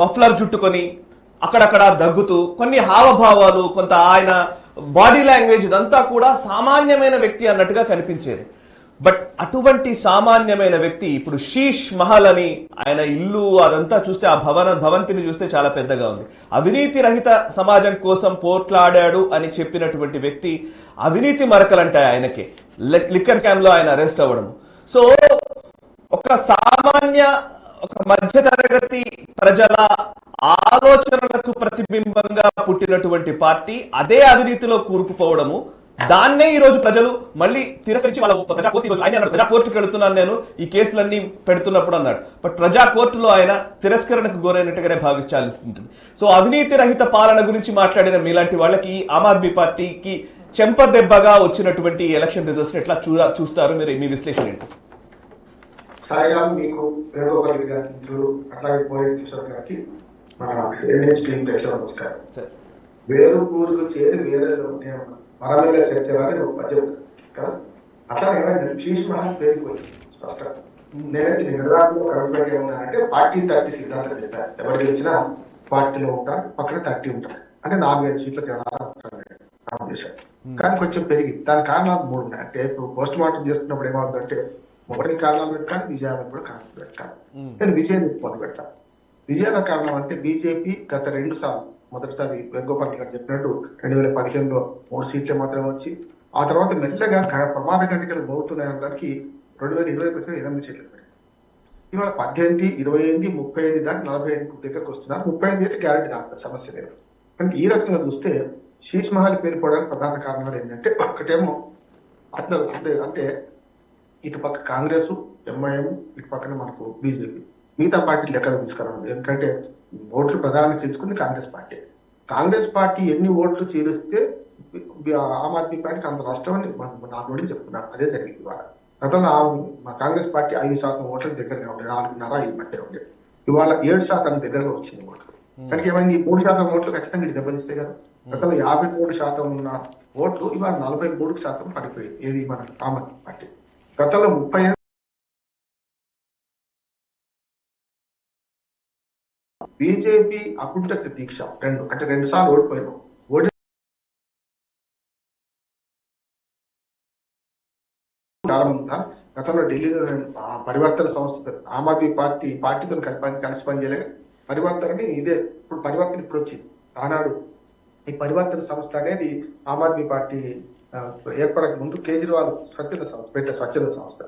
Muffler చుట్టుకొని అక్కడక్కడ దగ్గుతూ కొన్ని హావభావాలు కొంత ఆయన బాడీ లాంగ్వేజ్ ఇదంతా కూడా సామాన్యమైన వ్యక్తి అన్నట్టుగా కనిపించేది. బట్ అటువంటి సామాన్యమైన వ్యక్తి ఇప్పుడు శీష్ మహల్ అని ఆయన ఇల్లు అదంతా చూస్తే ఆ భవన భవంతిని చూస్తే చాలా పెద్దగా ఉంది. అవినీతి రహిత సమాజం కోసం పోట్లాడాడు అని చెప్పినటువంటి వ్యక్తి అవినీతి మరకలంటాయి ఆయనకి. లిక్- లిక్కర్ స్కామ్లో ఆయన అరెస్ట్ అవ్వడం సో ఒక సామాన్య ఒక మధ్య తరగతి ప్రజల ఆలోచనలకు ప్రతిబింబంగా పుట్టినటువంటి పార్టీ అదే అవినీతిలో కూరుకుపోవడము. దాన్నే ఈ రోజు ప్రజలు మళ్ళీ తిరస్కరించి వాళ్ళ ప్రజా కోర్టు ఆయన అన్నాడు, ప్రజా వెళుతున్నాను నేను ఈ కేసులన్నీ పెడుతున్నప్పుడు అన్నాడు. బట్ ప్రజా కోర్టులో ఆయన తిరస్కరణకు గురైనట్టుగానే భావించాల్సి ఉంటుంది. సో అవినీతి రహిత పాలన గురించి మాట్లాడిన మీలాంటి వాళ్ళకి ఆమ్ ఆద్మీ పార్టీకి చెంపదెబ్బగా వచ్చినటువంటి ఎలక్షన్ రిజల్ట్స్ ఎట్లా చూ- చూస్తారు మీరు మీ విశ్లేషణ ఏంటి? సాయిరామ్ మీకు వేణుగోపాల్ గారికి మిత్రులు అట్లాగే పోయి కిషోర్ గారికి మన ఎన్హెచ్ టీం ప్రేక్షకులు నమస్కారం. సరే. వేరు ఊరుకు చేరి వేరే నేను మరమేగా చేర్చాలని ఒక పద్యం కదా? అట్లా ఏమైంది శీష్ మహల్ పేరుపోయింది స్పష్టంగా. నేనైతే నిర్ధారణలో కరెక్ట్గా ఏమన్నానంటే పార్టీ థర్టీ సిద్ధాంతం చెప్పాను ఎవరు గెలిచినా పార్టీలో ఉంటారు పక్కన థర్టీ ఉంటుంది అంటే నాలుగు ఐదు సీట్ల తేడా ఉద్దేశం. కానీ కొంచెం పెరిగింది దాని కారణాలు మూడు ఉన్నాయి. అంటే ఇప్పుడు పోస్ట్ మార్టం చేస్తున్నప్పుడు ఏమవుతుందంటే మొదటి కారణాలు పెట్టాలి విజయాలకు కూడా కారణాలు పెట్టాలి నేను విజయం మొదలు పెడతాను విజయాల కారణం అంటే బీజేపీ గత రెండు సార్లు మొదటిసారి వేణుగోపాల్ గారు చెప్పినట్టు రెండు వేల పదిహేనులో మూడు సీట్లు మాత్రమే వచ్చి ఆ తర్వాత మెల్లగా ప్రమాద గంటలు మోగుతున్నాయి అనడానికి రెండు వేల ఇరవైకి వచ్చిన ఎనిమిది సీట్లు. ఇవాళ పద్దెనిమిది ఇరవై ఎనిమిది ముప్పై ఐదు దాటి నలభై ఐదు దగ్గరకు వస్తున్నారు. ముప్పై ఐదు అయితే గ్యారెంటీ దాని సమస్య లేదు. కనుక ఈ రకంగా చూస్తే శీష్ మహల్ పేరుకోవడానికి ప్రధాన కారణాలు ఏంటంటే ఒకటేమో అట్లా అంటే అంటే ఇటు పక్క కాంగ్రెస్ ఎంఐఎం ఇటు పక్కన మనకు బీజేపీ. మిగతా పార్టీలు ఎక్కడ తీసుకురావాలి? ఎందుకంటే ఓట్లు ప్రధానంగా చేసుకుంది కాంగ్రెస్ పార్టీ. కాంగ్రెస్ పార్టీ ఎన్ని ఓట్లు చేరిస్తే ఆమ్ ఆద్మీ పార్టీకి అంత నష్టం అని నాకు చెప్తున్నాను అదే జరిగింది ఇవాళ. గతంలో మా కాంగ్రెస్ పార్టీ ఐదు శాతం ఓట్లకు దగ్గరగా ఉండేది. నాలుగున్నర ఐదు మధ్య ఉండేది. ఇవాళ ఏడు శాతం దగ్గరగా వచ్చింది ఓట్లు. కనుక ఏమైంది? ఈ మూడు శాతం ఓట్లు ఖచ్చితంగా ఇటు దెబ్బతీస్తాయి కదా. గతంలో యాభై మూడు శాతం ఉన్న ఓట్లు ఇవాళ నలభై మూడు శాతం పడిపోయింది. ఏది మన ఆమ్ ఆద్మీ పార్టీ? గతంలో ముప్పై బీజేపీ అకుంఠ దీక్ష రెండు అంటే రెండు సార్లు ఓడిపోయినాం. ఓడి ప్రారంభంగా గతంలో ఢిల్లీలో పరివర్తన సంస్థ ఆమ్ ఆద్మీ పార్టీ పార్టీతో కలిపి కలిసి పనిచేయలేక పరివర్తనని ఇదే ఇప్పుడు పరివర్తన ఇప్పుడు వచ్చింది ఆనాడు ఈ పరివర్తన సంస్థ అనేది ఆమ్ ఆద్మీ పార్టీ ఏర్పడక ముందు కేజ్రీవాల్ స్వచ్ఛంద సంస్థ పెట్టే స్వచ్ఛంద సంస్థ.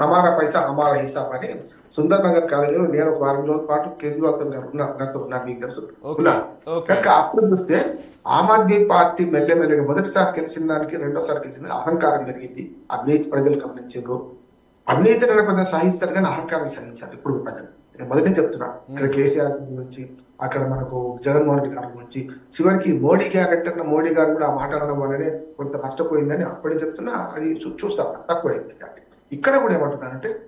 హమారా పైసా హమారా హిసాబ్ అని సుందర్ నగర్ కాలేజీలో నేను ఒక వారం రోజుల పాటు కేజ్రీవాల్ గారితో ఉన్నా మీకు తెలుసు. కనుక అప్పుడు చూస్తే ఆమ్ ఆద్మీ పార్టీ మెల్లెమెల్లగా మొదటిసారి గెలిచిన దానికి రెండోసారి గెలిచింది అహంకారం పెరిగింది. అవినీతి ప్రజలు గమనించారు. అవినీతిని కొంచెం సహిస్తారు కానీ అహంకారం సహించారు. ఇప్పుడు ప్రజలు. నేను మొదటి చెప్తున్నా. ఇక్కడ కేసీఆర్ గురించి అక్కడ మనకు జగన్మోహన్ రెడ్డి గారి గురించి చివరికి మోడీ క్యారెక్టర్ అన్న మోడీ గారు కూడా ఆ మాట అనడం వల్లనే కొంత నష్టపోయిందని అప్పుడే చెప్తున్నా. అది చూ- చూస్తాం తక్కువైంది ఇక్కడ కూడా ఏమంటున్నానంటే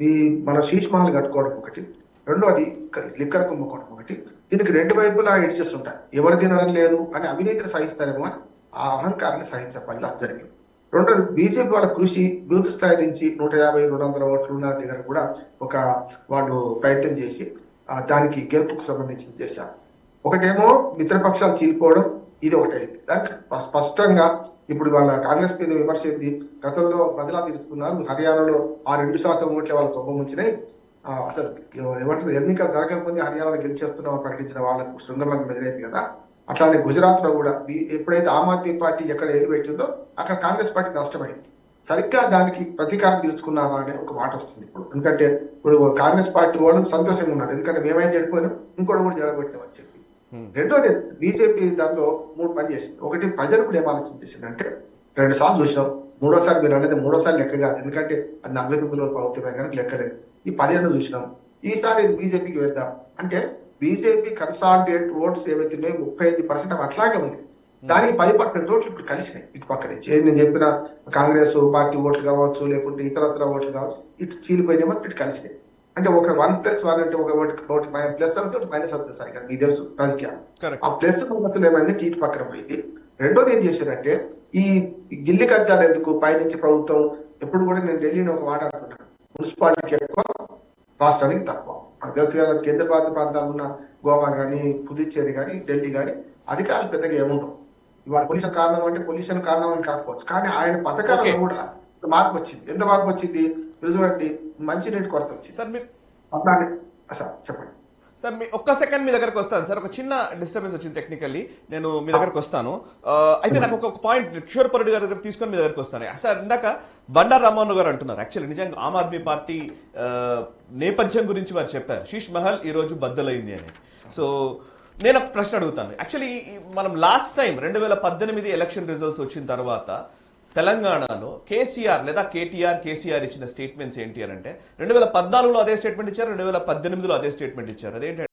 ఈ మన శీష్ మహల్ కట్టుకోవడం ఒకటి. రెండోది లిక్కర్ కుంభకోణం ఒకటి. దీనికి రెండు వైపులా ఎడ్జెస్ ఉంటాయి. ఎవరు తినడం లేదు అని అవినీతిని సహిస్తారేమో ఆ అహంకారాన్ని సహించే అది జరిగింది. రెండోది బీజేపీ వాళ్ళ కృషి బూత్ స్థాయి నుంచి నూట యాభై రెండు వందల ఓట్లు ఉన్న దగ్గర కూడా ఒక వాళ్ళు ప్రయత్నం చేసి దానికి గెలుపుకు సంబంధించి చేశారు. ఒకటేమో మిత్రపక్షాలు చీలిపోవడం ఇది ఒకటైంది. దానికి స్పష్టంగా ఇప్పుడు వాళ్ళ కాంగ్రెస్ మీద విమర్శ ఏంది? గతంలో బదిలా తీసుకున్నారు. హర్యానాలో ఆ రెండు శాతం ఓట్లే వాళ్ళు కొమ్మ ముంచినాయి. అసలు ఏమంటారు ఎన్నికలు జరగకముందే హర్యానాలో గెలిచేస్తున్నాం ప్రకటించిన వాళ్ళకు శృంగమంగం బెదిరైంది కదా. అట్లానే గుజరాత్లో కూడా ఎప్పుడైతే ఆమ్ ఆద్మీ పార్టీ ఎక్కడ ఏలు పెట్టిందో అక్కడ కాంగ్రెస్ పార్టీ నష్టమైంది సరిగ్గా దానికి ప్రతీకారం తీర్చుకున్నారా అనే ఒక మాట వస్తుంది ఇప్పుడు. ఎందుకంటే ఇప్పుడు కాంగ్రెస్ పార్టీ వాళ్ళు సంతోషంగా ఉన్నారు. ఎందుకంటే మేమైనా చెడిపోయినాం ఇంకోటి కూడా జడగొట్టామని చెప్పి. రెండోది బీజేపీ దానిలో మూడు పని చేసింది. ఒకటి ప్రజలు కూడా ఏం ఆలోచన చేసిందంటే రెండు సార్లు చూసినాం. మూడోసారి మీరు అనేది మూడోసారి లెక్క కాదు. ఎందుకంటే అది నలభై తొమ్మిదిలో ప్రభుత్వమే కనుక లెక్కలేదు. ఈ పదిహేను చూసినాం. ఈసారి బీజేపీకి వేద్దాం. అంటే బీజేపీ కన్సాలిడేట్ ఓట్స్ ఏవైతే ఉన్నాయో ముప్పై ఐదు పర్సెంట్ అట్లాగే ఉంది. దానికి పది పర్సెంట్ ఓట్లు ఇప్పుడు కలిసినాయి. ఇటు పక్క నుంచి ఏది నేను చెప్పిన కాంగ్రెస్ పార్టీ ఓట్లు కావచ్చు లేకుంటే ఇతరత్ర ఓట్లు కావచ్చు ఇటు చీలిపోయినాయి మాత్రం ఇటు కలిసినాయి. అంటే ఒక వన్ ప్లస్ వన్ అంటే ఒక ఓటు ఒకటి ప్లస్ అవుతుంది ఒకటి మైనస్ అవుతుంది సార్ మీకు తెలుసు రాజకీయాలు. ఆ ప్లస్ మైనస్ ఏమైంది? ఇటు పక్కన పోయింది. రెండోది ఏం చేశారంటే ఈ గిల్లి కజ్జాలు ఎందుకు? పైనుంచి ప్రభుత్వం ఎప్పుడు కూడా నేను ఢిల్లీలో ఒక మాట అంటున్నాను మున్సిపాలిటీకి ఎక్కువ రాష్ట్రానికి తక్కువ. మనకు తెలుసు కదా కేంద్ర పాలిత ప్రాంతాలు ఉన్న గోవా కానీ పుదుచ్చేరి కానీ ఢిల్లీ కానీ అధికారులు పెద్దగా ఏముండవు. ఇవాళ పొల్యూషన్ కారణం అంటే పొల్యూషన్ కారణం అని కాకపోవచ్చు. కానీ ఆయన పథకాలలో Okay. కూడా మార్పు వచ్చింది. ఎంత మార్పు వచ్చింది? రుజువంటి మంచినీటి కొరత వచ్చింది. సార్ మీరు అట్లానే సార్ చెప్పండి. సార్ మీ ఒక్క సెకండ్ మీ దగ్గరకు వస్తాను. సార్ ఒక చిన్న డిస్టర్బెన్స్ వచ్చింది టెక్నికల్లీ నేను మీ దగ్గరకు వస్తాను. అయితే నాకు ఒక పాయింట్ కిషోర్ పరెడ్డి గారి దగ్గర తీసుకొని మీ దగ్గరకు వస్తాను. సార్ ఇందాక బండారు రామ్మోహన్ గారు అంటున్నారు. యాక్చువల్లీ నిజంగా ఆమ్ ఆద్మీ పార్టీ నేపథ్యం గురించి వారు చెప్పారు. శీష్ మహల్ ఈ రోజు బద్దలైంది అని. సో నేను ఒక ప్రశ్న అడుగుతాను. యాక్చువల్లీ మనం లాస్ట్ టైం రెండు వేల పద్దెనిమిది ఎలక్షన్ రిజల్ట్స్ వచ్చిన తర్వాత తెలంగాణలో కేసీఆర్ లేదా కేటీఆర్ కేసీఆర్ ఇచ్చిన స్టేట్మెంట్స్ ఏంటి అని అంటే రెండు వేల పద్నాలుగులో అదే స్టేట్మెంట్ ఇచ్చారు రెండు వేల పద్దెనిమిదిలో అదే స్టేట్మెంట్ ఇచ్చారు. అదేంటంటే